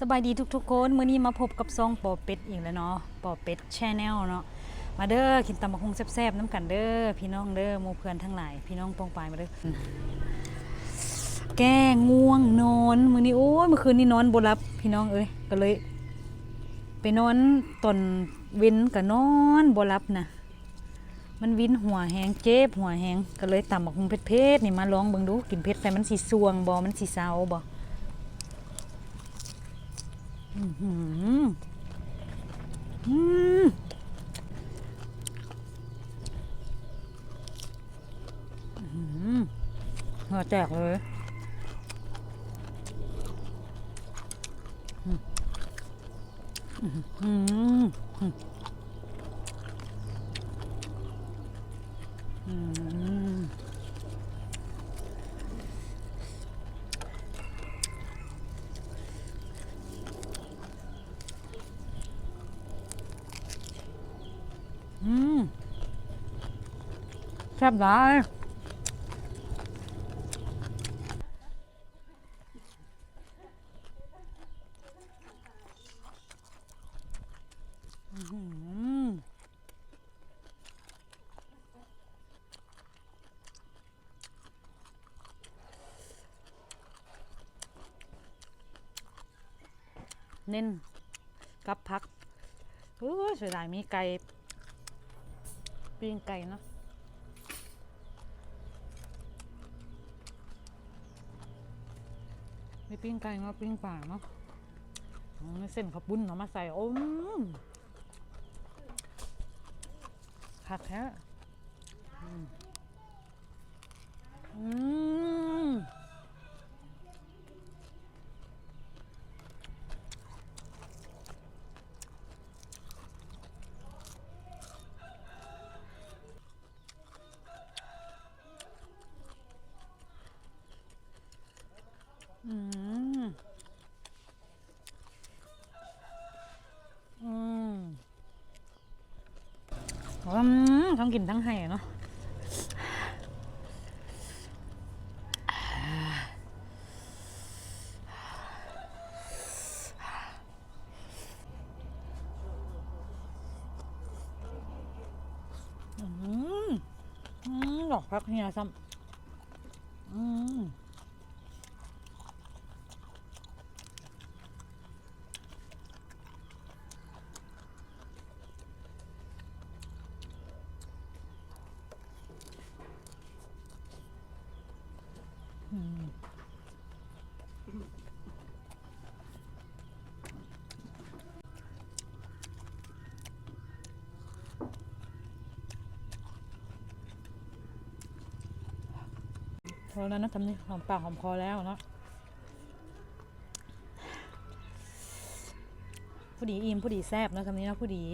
สบายดีทุกๆคนมื้อนี้มาพบกับซองปอเป็ดอีกแล้วเนาะปอเป็ดแชนแนลเนาะมาเด้อกินตำบักหุ่งแซ่บๆน้ำกันเด้อพี่น้องเด้อหมู่เพื่อนทั้งหลายพี่น้องปองปายมาเด้อแก้ง่วงนอนมื้อนี้โอ้ยเมื่อคืนนี้นอนบ่หลับพี่น้องเอ้ยก็เลย ไปนอนตอนเว้นก็นอนบ่หลับนะมันวินหัวแหงเจ็บหัวแหงก็เลยตำบักหุ่งเผ็ดๆนี่มาลองเบิ่งดูกินเผ็ดไปมันสิสวงบ่มันสิเซาบ่อื้อ หัวแตกเลยอืมอื้อหืออืมอืมอืมแซ่บหลายอื้เน้นกับพักเออเสียดายมีไก่ ปิ้งไก่เนาะ มีปิ้งไก่เนาะปิ้งป่าเนาะเส้นขับบุ้นเนาะมาใส่โอ้มผักแท้อืมอืม อืม อืมอืม ทั้งกินทั้งให้เนาะอืมอืมดอกพักเฮียซ้ำอืม พอแล้วนะทำนี่หอมปากหอมคอแล้วเนาะผู้ดีอิ่มผู้ดีแซบนะคำนี้นะผู้ดี